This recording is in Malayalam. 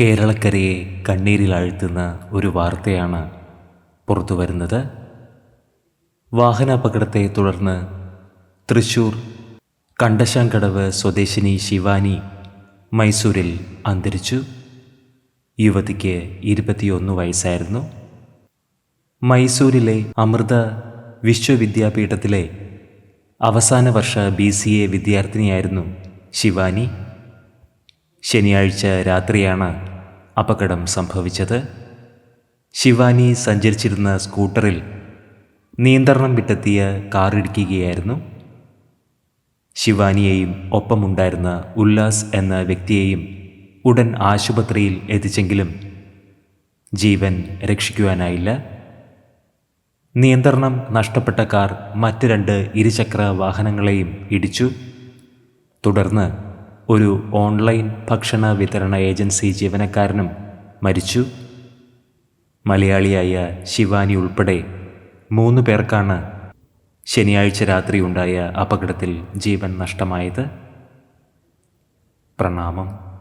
കേരളക്കരയെ കണ്ണീരിലാഴ്ത്തുന്ന ഒരു വാർത്തയാണ് പുറത്തു വരുന്നത്. വാഹനാപകടത്തെ തുടർന്ന് തൃശൂർ കണ്ടശാങ്കടവ് സ്വദേശിനി ശിവാനി മൈസൂരിൽ അന്തരിച്ചു. യുവതിക്ക് ഇരുപത്തിയൊന്ന് വയസ്സായിരുന്നു. മൈസൂരിലെ അമൃത വിശ്വവിദ്യാപീഠത്തിലെ അവസാന വർഷ ബി സി എ വിദ്യാർത്ഥിനിയായിരുന്നു ശിവാനി. ശനിയാഴ്ച രാത്രിയാണ് അപകടം സംഭവിച്ചത്. ശിവാനി സഞ്ചരിച്ചിരുന്ന സ്കൂട്ടറിൽ നിയന്ത്രണം വിട്ടെത്തിയ കാറിടിക്കുകയായിരുന്നു ശിവാനിയെയും ഒപ്പമുണ്ടായിരുന്ന ഉല്ലാസ് എന്ന വ്യക്തിയെയും ഉടൻ ആശുപത്രിയിൽ എത്തിച്ചെങ്കിലും ജീവൻ രക്ഷിക്കുവാനായില്ല. നിയന്ത്രണം നഷ്ടപ്പെട്ട കാർ മറ്റ് രണ്ട് ഇരുചക്ര വാഹനങ്ങളെയും ഇടിച്ചു. തുടർന്ന് ഒരു ഓൺലൈൻ ഭക്ഷണ വിതരണ ഏജൻസി ജീവനക്കാരനും മരിച്ചു. മലയാളിയായ ശിവാനി ഉൾപ്പെടെ മൂന്ന് പേർക്കാണ് ശനിയാഴ്ച രാത്രി ഉണ്ടായ അപകടത്തിൽ ജീവൻ നഷ്ടമായത്. പ്രണാമം.